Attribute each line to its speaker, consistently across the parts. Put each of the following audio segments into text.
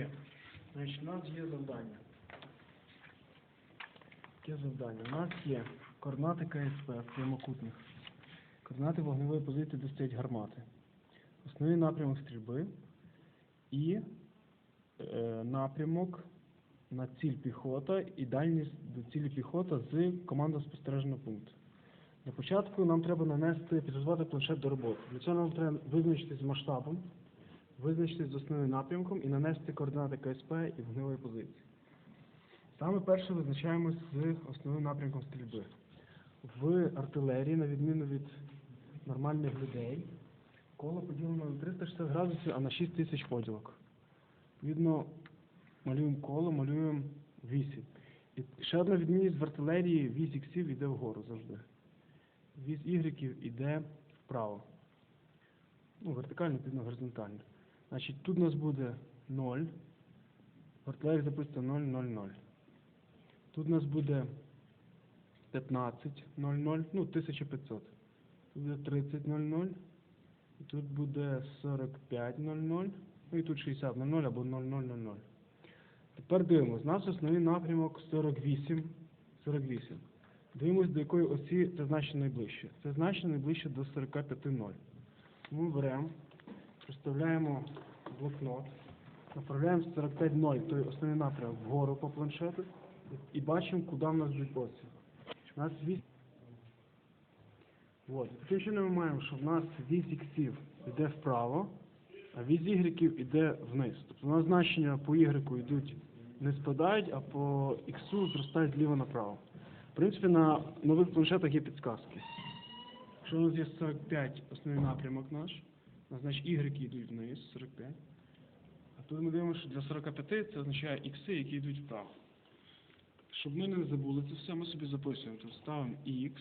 Speaker 1: Є. Значить, у нас є завдання. Яке завдання? У нас є координати КСП прямокутних, координати вогневої позиції, де стоять гармати, основний напрямок стрільби і е, напрямок на ціль піхота і дальність до цілі піхота з командо спостережного пункту. Для початку нам треба нанести, підготувати планшет до роботи. Для цього нам треба визначитись з масштабом, визначитись з основним напрямком і нанести координати КСП і вогневої позиції. Саме перше визначаємось з основним напрямком стрільби. В артилерії, на відміну від нормальних людей, коло поділено на 360 градусів, а на 6 тисяч поділок. Відповідно, малюємо коло, малюємо вісі. І ще одна відмінність в артилерії вісь іксів йде вгору завжди. Вісь ігреків йде вправо. Ну, вертикально, відповідно, горизонтально. Значить, тут у нас буде 0. В артилерії записано 0, 0, 0. Тут у нас буде 15, 0, 0, ну, 1500. Тут буде 30, 0, 0. І тут буде 45, 0, 0. Ну і тут 60, 0, 0 або 0, 0, 0, 0. Тепер дивимось. Нас основний напрямок 48, 48. Дивимось, до якої осі це значення найближче. Це значення найближче до 45, 0. Ми беремо, представляємо блокнот, направляємо 45, 0, той основний напрямок вгору по планшету і- бачимо, куди в нас йдуть осі. У нас вісь. От. Таким чином ми маємо, що в нас вісь іксів йде вправо, а вісь ігреків йде вниз. Тобто у нас значення по ігреку йдуть не спадають, а по іксу зростають зліва направо. В принципі, на нових планшетах є підсказки. Якщо у нас є 45 основний напрямок наш, значить ігреки йдуть вниз, 45. А тут ми дивимося, що для 45 це означає ікси, які йдуть вправо. Щоб ми не забули це все, ми собі записуємо. Тут ставимо X.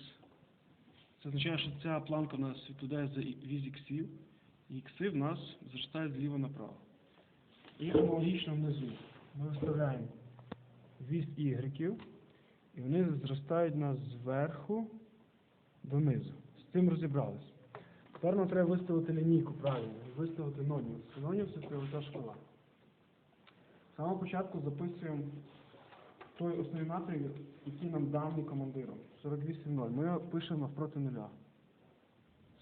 Speaker 1: Це означає, що ця планка у нас відповідає за віз іксів, і ікси в нас зростають зліва направо. І аналогічно внизу ми виставляємо віз ігреків, і вони зростають нас зверху донизу. З цим розібрались. Тепер нам треба виставити лінійку правильно, і виставити ноніус. Ноніус це оця шкала. З самого початку записуємо той основний напрямок, який нам даний командиром. 48.0. Ми його пишемо навпроти нуля.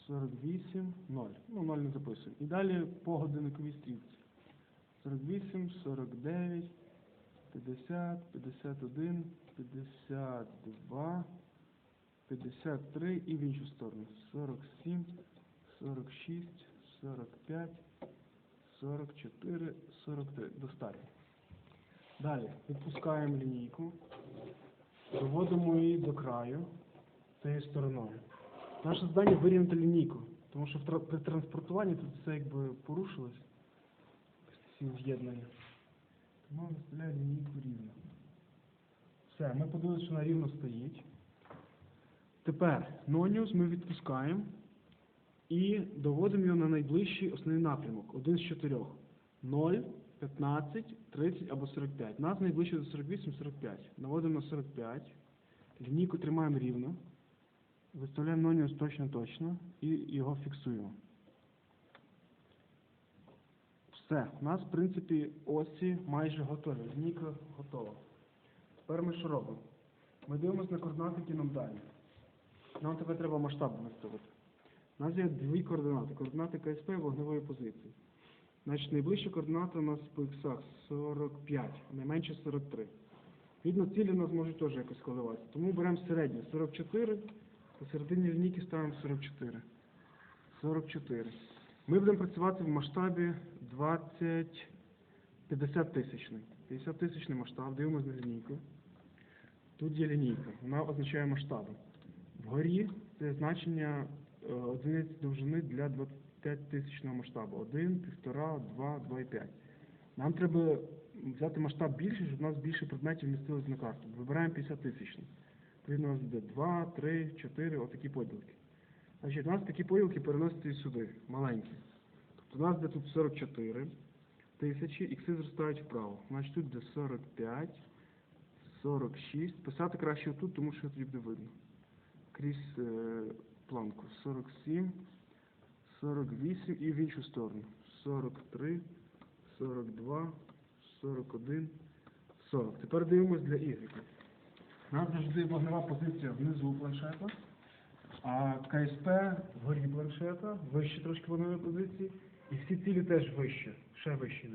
Speaker 1: 48.0. Ну, 0 не записуємо. І далі по годинниковій стрілці. 48, 49, 50, 51, 52, 53 і в іншу сторону. 47, 46, 45, 44, 43. Достатньо. Далі відпускаємо лінійку, доводимо її до краю цією стороною. Наше завдання вирівняти лінійку, тому що при транспортуванні тут все якби порушилось, всі з'єднання. Тому виставляю лінійку рівно. Все, ми подивилися, що вона рівно стоїть. Тепер ноніус ми відпускаємо і доводимо його на найближчий основний напрямок, один з чотирьох. 0, 15, 30 або 45. Нас найближче до 48, 45. Наводимо на 45. Лінійку тримаємо рівно. Виставляємо ноніус точно-точно і його фіксуємо. Все. У нас, в принципі, осі майже готові. Лінійка готова. Тепер ми що робимо? Ми дивимося на координати, які нам дані. Нам тепер треба масштаб виставити. У нас є дві координати. Координати КСП вогневої позиції. Значить, найближча координата у нас по іксах 45, найменше 43. Відно, цілі у нас можуть теж якось коливатися. Тому беремо середнє 44, посередині лінійки ставимо 44. 44. Ми будемо працювати в масштабі 20, 50 тисячний. 50 тисячний масштаб, дивимося на лінійку. Тут є лінійка, вона означає масштаби. Вгорі це значення одиниць довжини для 25 тисячного масштабу. 1, 1,5, 2, 2,5. Нам треба взяти масштаб більший, щоб у нас більше предметів вмістилось на карту. Вибираємо 50 тисячний. Відповідно, у нас буде 2, 3, 4, отакі поділки. Значить, у нас такі поділки переносяться і сюди, маленькі. Тобто у нас буде тут 44 тисячі, ікси зростають вправо. Значить тут буде 45, 46. Писати краще отут, тому що тоді буде видно. Крізь е, планку. 47, 48 і в іншу сторону. 43, 42, 41, 40. Тепер дивимось для Y. У нас завжди вогнева позиція внизу планшета, а КСП вгорі планшета, вище трошки вогневої позиції, і всі цілі теж вище, ще вище.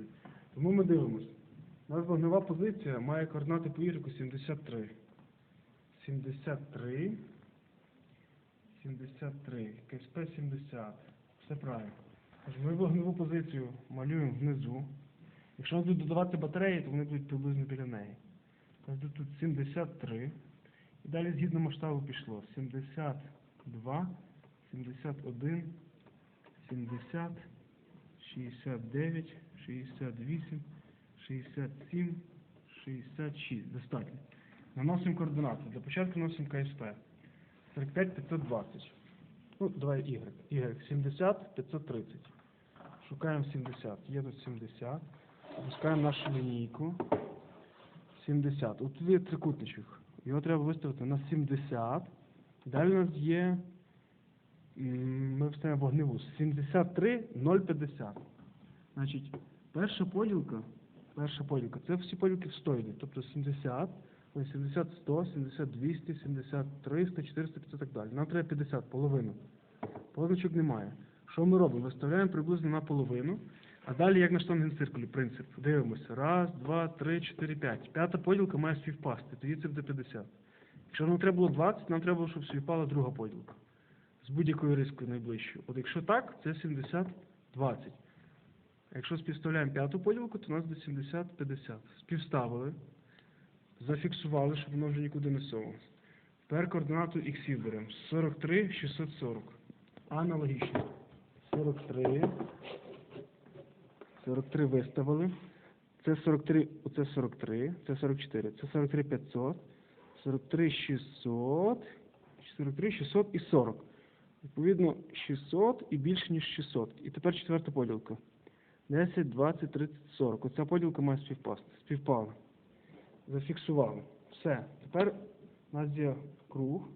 Speaker 1: Тому ми дивимось. У нас вогнева позиція має координати по Y 73. 73. 73. КСП 70. Все правильно. Тож Ми вогневу позицію малюємо внизу. Якщо будуть додавати батареї, то вони будуть приблизно біля неї. Нас тут 73. І далі згідно масштабу пішло 72, 71, 70, 69, 68, 67, 66. Достатньо. Наносимо координати. Для початку носимо КСП. 45 520. Ну, давай Y. Y 70 530. Шукаємо 70. Є тут 70. Запускаємо нашу лінійку. 70. От тут є трикутничок. Його треба виставити на 70. Далі у нас є. Ми вставимо вогневу. 73 050. Значить, перша поділка. Перша поділка. Це всі поділки в 100 йдуть. Тобто 70, ой, 70 100, 70 200, 70 300, 400, 500 і так далі. Нам треба 50, половину. Позначок немає. Що ми робимо? Виставляємо приблизно на половину. А далі, як на штангенциркулі, принцип. Дивимося. Раз, два, три, чотири, п'ять. П'ята поділка має співпасти, тоді це буде 50. Якщо нам треба було 20, нам треба було, щоб співпала друга поділка. З будь-якою рискою найближчою. От якщо так, це 70, 20. Якщо співставляємо п'яту поділку, то у нас буде 70, 50. Співставили, зафіксували, щоб воно вже нікуди не совалось. Тепер координату х беремо. 43, 640. Аналогічно. 43. 43 виставили. Це 43, оце 43, це 44, це 43 500, 43 600, 43 600 і 40. Відповідно, 600 і більше, ніж 600. І тепер четверта поділка. 10, 20, 30, 40. Оця поділка має співпасти. Співпала. Зафіксували. Все. Тепер у нас є круг,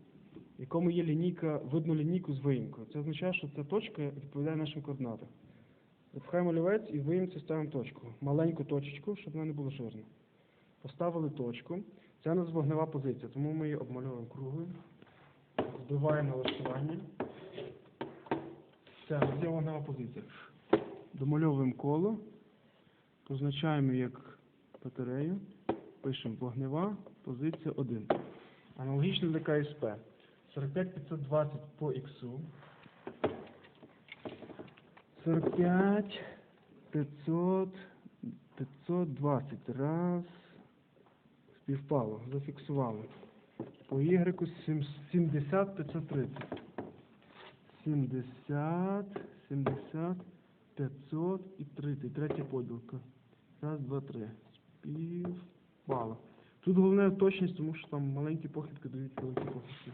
Speaker 1: в якому є лінійка, видно лінійку з виїмкою. Це означає, що ця точка відповідає нашим координатам. Запхаємо олівець і в виїмці ставимо точку. Маленьку точечку, щоб вона не була жирна. Поставили точку. Це у нас вогнева позиція, тому ми її обмальовуємо круглою. Збиваємо налаштування. Все, у нас є вогнева позиція. Домальовуємо коло, позначаємо як батарею, пишемо вогнева, позиція 1. Аналогічно для КСП. 45 520 по іксу. 45 500 520. Раз. Співпало. Зафіксували. По Y сім- 70 530. 70, 70, 500 і 30. Третя поділка. Раз, два, три. Співпало. Тут головне точність, тому що там маленькі похибки дають великі похибки.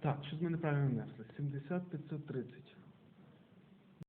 Speaker 1: Так, щось ми неправильно внесли. 70, 530.